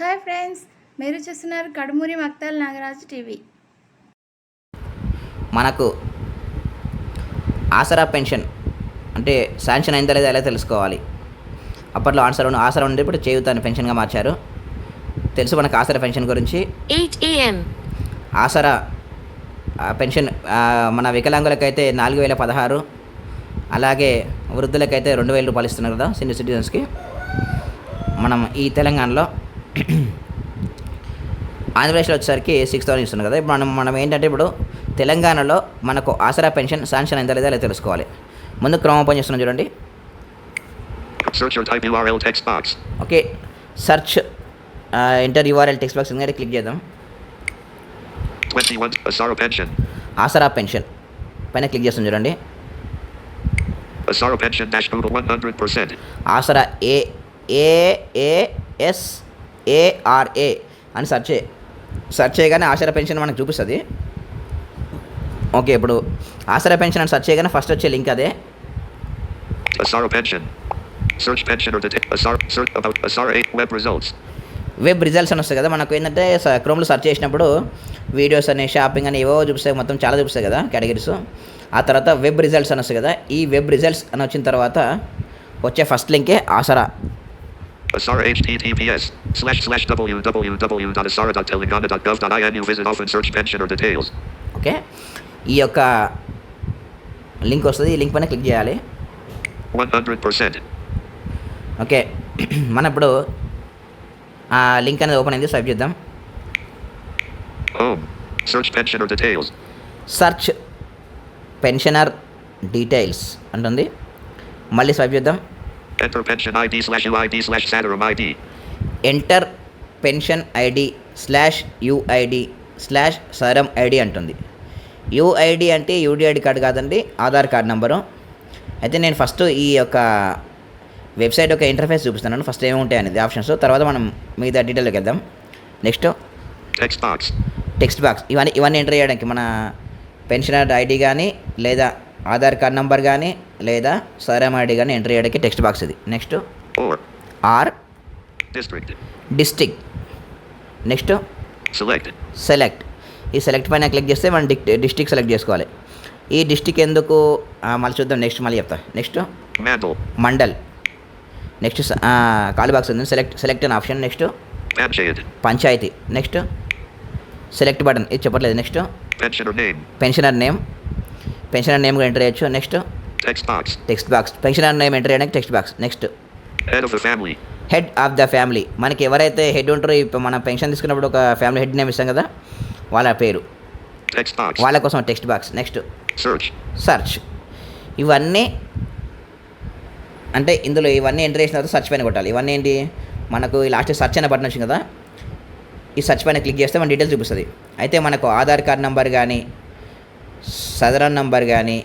Hi friends మీరు చూస్తున్నారు కడుమూరి Makthal Nagaraju TV. మనకు ఆసరా పెన్షన్ అంటే శాంక్షన్ అయిందో లేదో ఎలా తెలుసుకోవాలి? అప్పట్లో ఆన్సర్ ఆసరా ఉండే ఇప్పుడు చేయుతాను పెన్షన్గా మార్చారు. తెలుసు మనకు ఆసరా పెన్షన్ గురించి. 8 a.m. ఆసరా పెన్షన్ మన వికలాంగులకైతే నాలుగు వేల పదహారు అలాగే వృద్ధులకైతే రెండు వేల రూపాయలు ఇస్తున్నారు కదా సీనియర్ సిటిజన్స్కి. మనం ఈ తెలంగాణలో ఆంధ్రప్రదేశ్లో వచ్చేసరికి సిక్స్ థౌసండ్ ఇస్తున్నారు కదా ఇప్పుడు మనం మనం ఏంటంటే ఇప్పుడు తెలంగాణలో మనకు ఆసరా పెన్షన్ శాంక్షన్ అయిందా లేదా తెలుసుకోవాలి ముందు క్రమం చేస్తున్నాం చూడండి. Okay search enter URL text box ఉంది క్లిక్ చేద్దాం 21. Asara pension. ఆసరా పెన్షన్ పైన క్లిక్ చేస్తాం చూడండి Asara pension dash Google 100%. Aasara A AS ARA అని సెర్చ్ సెర్చ్ చేయగానే ఆసరా పెన్షన్ మనకు చూపిస్తుంది ఓకే ఇప్పుడు ఆసరా పెన్షన్ అని సెర్చ్ చేయగానే ఫస్ట్ వచ్చే లింక్ అదే Asara pension. Search pension or detail. Asara. Search about Asara 8 web results. Web results అని వస్తాయి కదా మనకు ఏంటంటే క్రోమ్లో సెర్చ్ చేసినప్పుడు వీడియోస్ అని షాపింగ్ అని ఏవో చూపిస్తాయి మొత్తం చాలా చూపిస్తాయి కదా కేటగిరీస్ ఆ తర్వాత వెబ్ రిజల్ట్స్ అని వస్తాయి కదా ఈ వెబ్ రిజల్ట్స్ అని వచ్చిన తర్వాత వచ్చే first లింకే Asara Asara https slash slash www.asara.telangana.gov.in. You visit often search pension or details. Okay ఈ యొక్క లింక్ వస్తుంది ఈ లింక్ పైన క్లిక్ చేయాలి 100%. ఓకే మన ఇప్పుడు ఆ లింక్ అనేది ఓపెన్ అయింది స్వైప్ చేద్దాం Home. Search pension or details. Search pensioner details అంటుంది మళ్ళీ స్వైప్ చేద్దాం Enter pension ID slash UID slash Sadaram ID. Enter pension ID slash UID slash సరం ID అంటుంది. యుఐడి అంటే యూడిఐడి కార్డు కాదండి ఆధార్ కార్డ్ నెంబరు అయితే నేను ఫస్ట్ ఈ యొక్క వెబ్సైట్ యొక్క ఇంటర్ఫేస్ చూపిస్తున్నాను. ఫస్ట్ ఏమి ఉంటాయి అనేది ఆప్షన్స్ తర్వాత మనం మిగతా డీటెయిల్కి వెళ్దాం. Next Text box. Text box ఇవన్నీ ఇవన్నీ ఎంటర్ చేయడానికి మన పెన్షనర్ ఐడి కానీ లేదా ఆధార్ కార్డ్ నెంబర్ కానీ లేదా సరం ఐడి కానీ ఎంటర్ చేయడానికి టెక్స్ట్ బాక్స్ ఇది next. Are. District next. Select ఈ సెలెక్ట్ పైన క్లిక్ చేస్తే మనం డిక్ డిస్టిక్ సెలెక్ట్ చేసుకోవాలి. ఈ డిస్టిక్ ఎందుకు? మళ్ళీ చూద్దాం. నెక్స్ట్ మళ్ళీ చెప్తా. Next. Mandal. Next call box ఉంది. సెలెక్ట్ సెలెక్ట్ అనే option next. Panchayati. Next select button ఇది చెప్పట్లేదు. Next. Pensioner name pensioner name కూడా ఎంటర్ చేయొచ్చు. Next Text box. Text box pensioner name enter చేయడానికి text box next Head of the family. Head of the family మనకి ఎవరైతే head ఉంటారో ఇప్పుడు మనం పెన్షన్ తీసుకున్నప్పుడు ఒక ఫ్యామిలీ హెడ్ నేమ్ ఇస్తాం కదా వాళ్ళ పేరు. Text box. వాళ్ళ కోసం text box next Search. Search ఇవన్నీ అంటే ఇందులో ఇవన్నీ ఎంటర్ చేసిన తర్వాత సర్చ్ పైన కొట్టాలి. ఇవన్నీ ఏంటి? మనకు ఈ లాస్ట్ సర్చ్ అనే బటన్ వచ్చింది కదా ఈ సర్చ్ పైన క్లిక్ చేస్తే మన డీటెయిల్స్ చూపిస్తుంది. అయితే మనకు ఆధార్ కార్డ్ నెంబర్ కానీ సదరన్ నంబర్ కానీ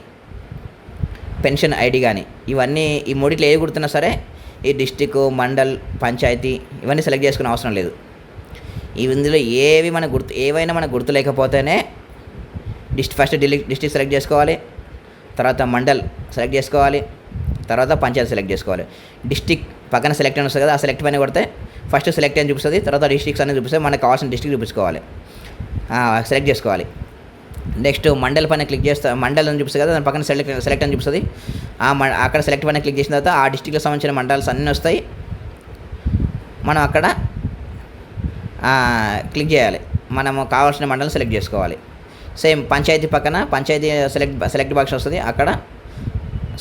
పెన్షన్ ఐడి కానీ ఇవన్నీ ఈ మూడిట్లో ఏ గుర్తున్నా సరే ఈ డిస్టిక్ మండల్ పంచాయతీ ఇవన్నీ సెలెక్ట్ చేసుకునే అవసరం లేదు. ఈ ఇందులో ఏవి మన గుర్తు ఏవైనా మనకు గుర్తు లేకపోతేనే డిస్ట్ ఫస్ట్ డిలి డిస్టిక్ సెలెక్ట్ చేసుకోవాలి తర్వాత మండల్ సెలెక్ట్ చేసుకోవాలి తర్వాత పంచాయతీ సెలెక్ట్ చేసుకోవాలి. డిస్టిక్ పక్కన సెలెక్ట్ అని వస్తుంది కదా ఆ సెలెక్ట్ పైన కొడితే ఫస్ట్ సెలెక్ట్ అని చూపిస్తుంది తర్వాత డిస్టిక్స్ అనేది చూపిస్తే మనకు కావాల్సిన డిస్టిక్ చూపించుకోవాలి. సెలెక్ట్ చేసుకోవాలి. నెక్స్ట్ మండల్ పైన క్లిక్ చేస్తా మండల్ అని చూపిస్తుంది కదా దాని పక్కన సెలెక్ట్ సెలెక్ట్ అని చూపిస్తుంది. ఆ మ అక్కడ సెలెక్ట్ పైన క్లిక్ చేసిన తర్వాత ఆ డిస్టిక్కి సంబంధించిన మండలాలు అన్నీ వస్తాయి. మనం అక్కడ క్లిక్ చేయాలి. మనము కావాల్సిన మండలం సెలెక్ట్ చేసుకోవాలి. సేమ్ పంచాయతీ పక్కన పంచాయతీ సెలెక్ట్ సెలెక్ట్ బాక్స్ వస్తుంది. అక్కడ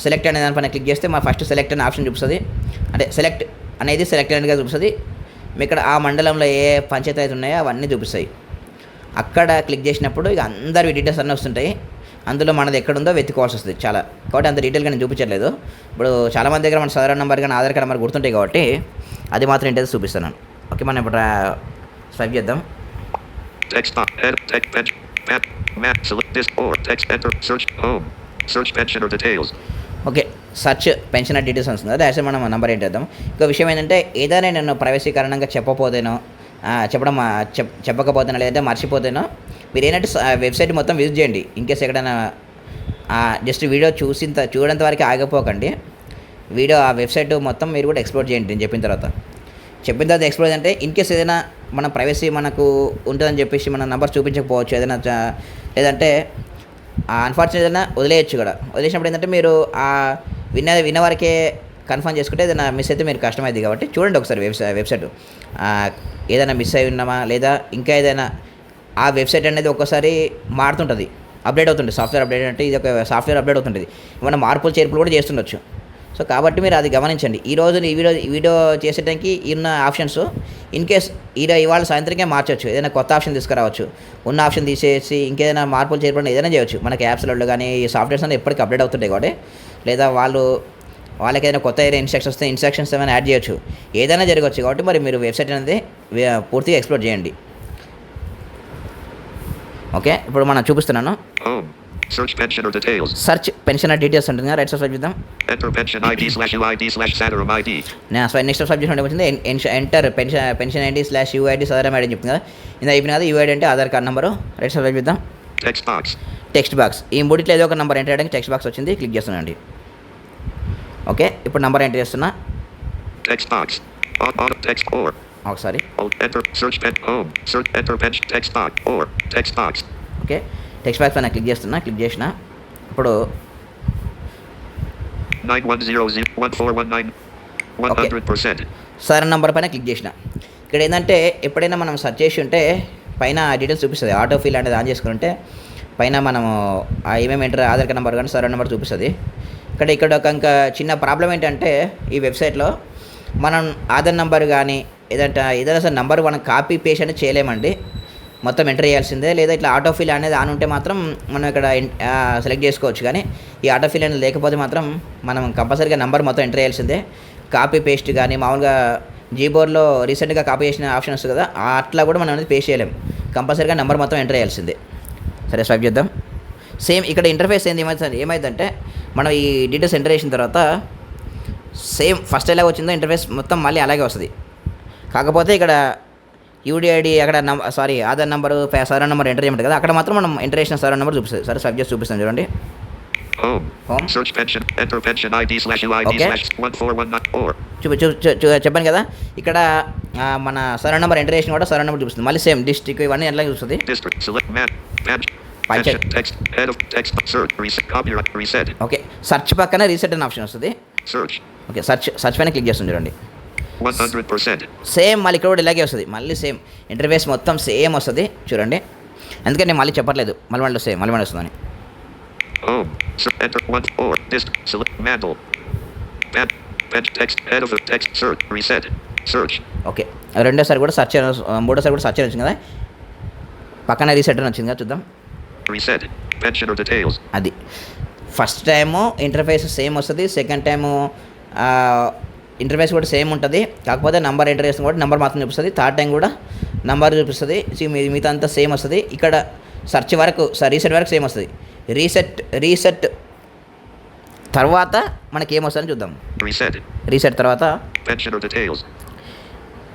సెలెక్ట్ అనే దానిపైన క్లిక్ చేస్తే మా ఫస్ట్ సెలెక్ట్ అనే ఆప్షన్ చూపిస్తుంది. అంటే సెలెక్ట్ అనేది సెలెక్ట్ అనేదిగా చూపిస్తుంది. మీ ఇక్కడ ఆ మండలంలో ఏ పంచాయతీ అయితే ఉన్నాయో అవన్నీ చూపిస్తాయి. అక్కడ క్లిక్ చేసినప్పుడు ఇక అందరి డీటెయిల్స్ అన్నీ వస్తుంటాయి. అందులో మనది ఎక్కడ ఉందో వెతుకోవాల్సి వస్తుంది చాలా. కాబట్టి అంత డీటెయిల్గా నేను చూపించట్లేదు. ఇప్పుడు చాలామంది దగ్గర మన సాధారణ నెంబర్ కానీ ఆధార్ కార్డ్ నెంబర్ గుర్తుంటాయి కాబట్టి అది మాత్రం ఏంటో చూపిస్తున్నాను ఓకే మనం ఇప్పుడు స్వైప్ చేద్దాం. ఓకే సర్చ్ పెన్షనర్ డీటెయిల్స్ వస్తుంది. అది యాక్చువల్ మనం నెంబర్ ఏంటేద్దాం ఇంకో విషయం ఏంటంటే ఏదైనా నేను ప్రైవసీ కారణంగా చెప్పపోతేనో చెప్పడం చెప్ చెప్పకపోతున్నా లేదంటే మర్చిపోతున్నా మీరు ఏంటంటే వెబ్సైట్ మొత్తం విజిట్ చేయండి. ఇన్కేస్ ఎక్కడైనా జస్ట్ వీడియో చూసిన చూడంత వరకు ఆగిపోకండి. వీడియో ఆ వెబ్సైట్ మొత్తం మీరు కూడా ఎక్స్ప్లోర్ చేయండి నేను చెప్పిన తర్వాత. చెప్పిన తర్వాత ఎక్స్ప్లోర్ అంటే ఇన్ కేస్ ఏదైనా మన ప్రైవసీ మనకు ఉంటుందని చెప్పేసి మన నెంబర్ చూపించకపోవచ్చు ఏదైనా లేదంటే అన్ఫార్చునేట్ ఏదైనా వదిలేయచ్చు కూడా. వదిలేసినప్పుడు ఏంటంటే మీరు ఆ విన్న విన్న కన్ఫర్మ్ చేసుకుంటే ఏదైనా మిస్ అయితే మీరు కష్టమైంది కాబట్టి చూడండి ఒకసారి వెబ్సైట్. వెబ్సైట్ ఏదైనా మిస్ అయి ఉన్నామా లేదా ఇంకా ఏదైనా ఆ వెబ్సైట్ అనేది ఒక్కసారి మారుతుంటుంది. అప్డేట్ అవుతుంది సాఫ్ట్వేర్ అప్డేట్ అంటే ఇది ఒక సాఫ్ట్వేర్ అప్డేట్ అవుతుంటుంది. ఏమైనా మార్పులు చేర్పులు కూడా చేస్తుండొచ్చు. సో కాబట్టి మీరు అది గమనించండి. ఈ రోజు ఈ వీడియో వీడియో చేసేటానికి ఉన్న ఆప్షన్స్ ఇన్ కేస్ ఈ ఇవాళ సాయంత్రంకే మార్చవచ్చు ఏదైనా కొత్త ఆప్షన్ తీసుకురావచ్చు. ఉన్న ఆప్షన్ తీసేసి ఇంకేదైనా మార్పులు చేర్పడం ఏదైనా చేయవచ్చు మనకి యాప్స్లలో కానీ ఈ సాఫ్ట్వేర్స్ అన్నీ ఎప్పటికీ అప్డేట్ అవుతుంటాయి కాబట్టి. లేదా వాళ్ళు వాళ్ళకి ఏదైనా కొత్త ఏదైనా ఇన్స్ట్రక్షన్స్ వస్తే ఇన్స్ట్రక్షన్స్ ఏమైనా యాడ్ చేయొచ్చు. ఏదైనా జరగవచ్చు కాబట్టి మరి మీరు వెబ్సైట్ అనేది పూర్తిగా ఎక్స్ప్లోర్ చేయండి. ఓకే ఇప్పుడు మనం చూపిస్తున్నాను. Home. Search pensioner details. Search pension details ఉంటుంది కదా రైట్ సైడ్ చూద్దాం Enter pension ID slash UID slash Sadaram ID. నేను నెక్స్ట్ సబ్జెక్ట్ అంటే వచ్చింది. Enter pension pension ID slash UID Sadaram ID చెప్తుంది కదా. ఇందా అయిపోయింది కదా యూఐడి అంటే Aadhaar card number. Right side చూద్దాం Text box. టెక్స్ట్ బాక్స్ ఈ మూడిట్లో ఏదో ఒక నెంబర్ ఎంటర్ చేయడానికి టెక్స్ట్ బాక్స్ వచ్చింది. క్లిక్ చేస్తున్నానండి. ఓకే ఇప్పుడు నెంబర్ ఎంటర్ చేస్తున్నా. ఒకసారి box. ఓకే టెక్స్ట్ బాక్స్ పైన క్లిక్ చేస్తున్నా క్లిక్ చేసిన ఇప్పుడు 9100 1419. 100%. సరైన నెంబర్ పైన క్లిక్ చేసిన ఇక్కడ ఏంటంటే ఎప్పుడైనా మనం సెర్చ్ చేసి ఉంటే పైన డీటెయిల్స్ చూపిస్తుంది ఆటో ఫీల్ అనేది ఆన్ చేసుకుంటే పైన మనము ఆ ఏమేమి ఎంటర్ ఆధార్ కార్డ్ నెంబర్ కానీ సరైన నెంబర్ చూపిస్తుంది ఇక్కడ ఇక్కడ ఒక ఇంకా చిన్న ప్రాబ్లం ఏంటంటే ఈ వెబ్సైట్లో మనం ఆధార్ నెంబర్ కానీ ఏదంటే ఏదైనా సరే నెంబర్ మనం కాపీ పేస్ట్ అనేది చేయలేమండి. మొత్తం ఎంటర్ చేయాల్సిందే. లేదా ఇట్లా ఆటో ఫిల్ అనేది ఆన్ ఉంటే మాత్రం మనం ఇక్కడ సెలెక్ట్ చేసుకోవచ్చు. కానీ ఈ ఆటో ఫిల్ అనేది లేకపోతే మాత్రం మనం కంపల్సరీగా నెంబర్ మొత్తం ఎంటర్ చేయాల్సిందే. కాపీ పేస్ట్ కానీ మామూలుగా జీబోర్డ్లో రీసెంట్గా కాపీ చేసిన ఆప్షన్ వస్తుంది కదా అట్లా కూడా మనం అనేది పేస్ట్ చేయలేం. కంపల్సరీగా నెంబర్ మొత్తం ఎంటర్ చేయాల్సిందే. సరే స్వైప్ చేద్దాం. సేమ్ ఇక్కడ ఇంటర్ఫేస్ ఏంది ఏమైంది ఏమైందంటే మనం ఈ డీటెయిల్స్ ఎంటర్ చేసిన తర్వాత సేమ్ ఫస్ట్ ఎలా వచ్చిందో ఇంటర్ఫేస్ మొత్తం మళ్ళీ అలాగే వస్తుంది కాకపోతే ఇక్కడ యూడిఐడి అక్కడ నంబర్ సారీ ఆధార్ నెంబర్ సరైన నెంబర్ ఎంటర్ చేయమంటారు కదా అక్కడ మాత్రం మనం ఎంటర్ చేసిన సరైన నెంబర్ చూపిస్తుంది సరే స్వైప్ చేసి చూపిస్తాను చూడండి Home. Home. Search pension. Enter pension ID slash UID Okay. slash 1419. Or. చూపి చూ చూ- చూ- చెప్పాను కదా ఇక్కడ మన సరైన నెంబర్ ఎంటర్ చేసిన కూడా సరైన నెంబర్ చూపిస్తుంది మళ్ళీ సేమ్ డిస్ట్రిక్ట్ ఇవన్నీ ఎలా చూస్తుంది ఓకే సర్చ్ పక్కనే రీసెట్ అనే ఆప్షన్ వస్తుంది. సర్చ్ ఓకే సర్చ్ సర్చ్ పైన క్లిక్ చేస్తుంది చూడండి. సేమ్ మళ్ళీ ఇక్కడ కూడా ఇలాగే వస్తుంది. మళ్ళీ సేమ్ ఇంటర్వేస్ మొత్తం సేమ్ వస్తుంది. చూడండి. అందుకని నేను మళ్ళీ చెప్పట్లేదు. మళ్ళీ మళ్ళీ సేమ్ మళ్ళీ వస్తుందని. ఓకే రెండోసారి కూడా సర్చ్ మూడోసారి కూడా సర్చ్ వచ్చింది కదా. పక్కన రీసెట్ అని వచ్చింది కదా చూద్దాం. అది. ఫస్ట్ టైము ఇంటర్ఫేస్ సేమ్ వస్తుంది. సెకండ్ టైము ఇంటర్ఫేస్ కూడా సేమ్ ఉంటుంది. కాకపోతే నంబర్ ఎంటర్ చేసిన కూడా నెంబర్ మాత్రం చూపిస్తుంది. థర్డ్ టైం కూడా నంబర్ చూపిస్తుంది. మీ- మిగతా అంతా సేమ్ వస్తుంది. ఇక్కడ సెర్చ్ వరకు రీసెట్ వరకు సేమ్ వస్తుంది. రీసెట్ రీసెట్ తర్వాత మనకి ఏమొస్తుందని చూద్దాం. Reset. రీసెట్ తర్వాత.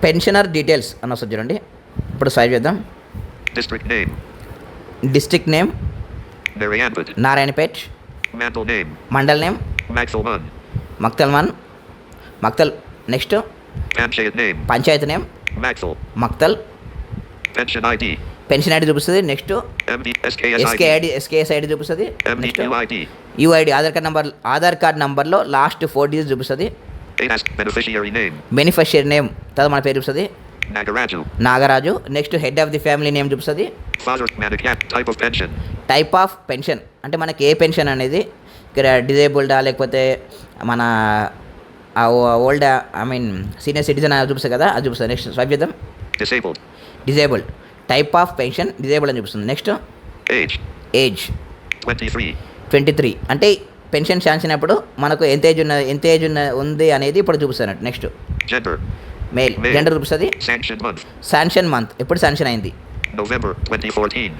పెన్షనర్ డీటెయిల్స్ అని వస్తుంది చూడండి. ఇప్పుడు సైజ్ చేద్దాం. District name. District name. Narayanpet. Mandal name. Makthal Mann Makthal next. Panchayat name. Makthal. Pension ID చూపిస్తుంది next SK. ID SKS ID చూపిస్తుంది. UID Aadhaar card number Aadhaar card నెంబర్లో last four digits చూపిస్తుంది. Beneficiary name తర్వాత మన పేరు చూపిస్తుంది Nagaraju. Nagaraju next head of the family name చూపిస్తుంది. Type of pension. Type of pension అంటే మనకి ఏ పెన్షన్ అనేది ఇక్కడ డిజేబుల్డా లేకపోతే మన old I mean senior citizen అది చూపిస్తుంది కదా అది చూపిస్తుంది నెక్స్ట్ స్వైప్ చేద్దాం Disabled. Disabled type of pension disabled అని చూపిస్తుంది next Age. Age 23. Twenty three అంటే పెన్షన్ శాంక్షన్ అప్పుడు మనకు ఎంత ఏజ్ ఉన్న ఎంత ఏజ్ ఉన్న ఉంది అనేది ఇప్పుడు చూపిస్తున్నట్టు next Gender. Male. Gender Sanction month. Sanction month ఎప్పుడు శాంక్షన్ అయింది November 2014.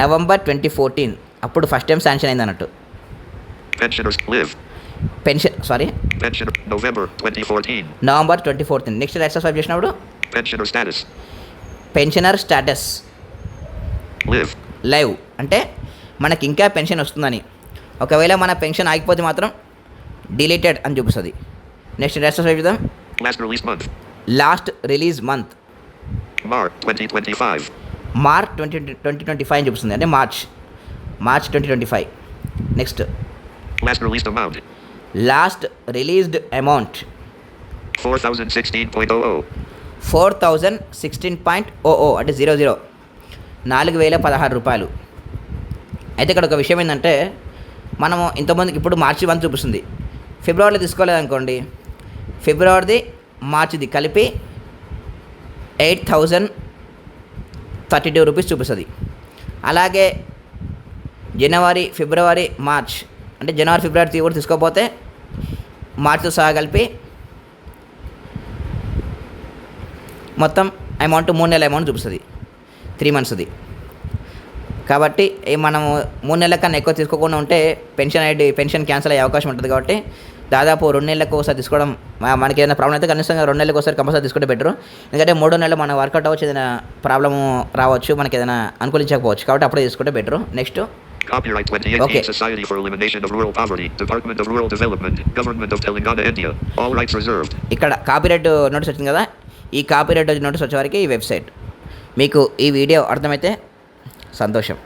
నవంబర్ ట్వంటీ ఫోర్టీన్ అప్పుడు ఫస్ట్ టైం శాంక్షన్ అయింది అన్నట్టు. Pension sorry Pensioner. November 2014. November twenty fourteen next let's swipe చేసినప్పుడు. Pensioner status. లైవ్ అంటే మనకి ఇంకా పెన్షన్ వస్తుందని ఒకవేళ మన పెన్షన్ ఆగిపోతే మాత్రం డిలీటెడ్ అని చూపిస్తుంది నెక్స్ట్ లెట్స్ స్వైప్ చేద్దాం. Last release month. March 2025. March twenty twenty twenty five అని చూపిస్తుంది. అంటే March. March twenty twenty five. Next. Last released amount. Last released amount 4016.00. Four thousand sixteen point o o అంటే zero zero. నాలుగు వేల పదహారు రూపాయలు. అయితే ఇక్కడ ఒక విషయం ఏంటంటే మనము ఇంతమందికి ఇప్పుడు మార్చి వన్ చూపిస్తుంది. ఫిబ్రవరిలో తీసుకోలేదనుకోండి. ఫిబ్రవరిది మార్చిది కలిపి eight thousand thirty two rupees చూపిస్తుంది. అలాగే జనవరి ఫిబ్రవరి మార్చ్ అంటే జనవరి ఫిబ్రవరి కూడా తీసుకోకపోతే మార్చితో సహా కలిపి మొత్తం అమౌంట్ మూడు నెలల అమౌంట్ చూపిస్తుంది. త్రీ మంత్స్ది కాబట్టి మనం మనము మూడు నెలల కన్నా ఎక్కువ తీసుకోకుండా ఉంటే పెన్షన్ ఐడి పెన్షన్ క్యాన్సిల్ అయ్యే అవకాశం ఉంటుంది కాబట్టి దాదాపు రెండు నెలలకు ఒకసారి తీసుకోవడం మనకి ఏదైనా ప్రాబ్లం అయితే కనీసం రెండు నెలలకు ఒకసారి కంపల్సరీ తీసుకుంటే బెటర్ ఎందుకంటే మూడో నెలలు మన వర్కౌట్ అవ్వచ్చు ఏదైనా ప్రాబ్లము రావచ్చు మనకి ఏదైనా అనుకూలించకపోవచ్చు కాబట్టి అప్పుడే తీసుకుంటే better next Copyright 2018 Okay. Society for Elimination of Rural Poverty. Department of Rural Development. Government of Telangana, India. All rights reserved. ఇక్కడ కాపీరైట్ నోటీస్ వచ్చింది కదా ఈ కాపీరైట్ నోటీస్ వచ్చే వరకు ఈ వెబ్సైట్ మీకు ఈ వీడియో అర్థమైతే సంతోషం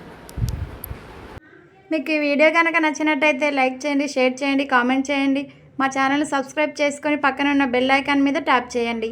మీకు ఈ వీడియో కనుక నచ్చినట్టయితే లైక్ చేయండి షేర్ చేయండి కామెంట్ చేయండి. మా ఛానల్ సబ్స్క్రైబ్ చేసుకొని పక్కన ఉన్న బెల్ ఐకాన్ మీద ట్యాప్ చేయండి.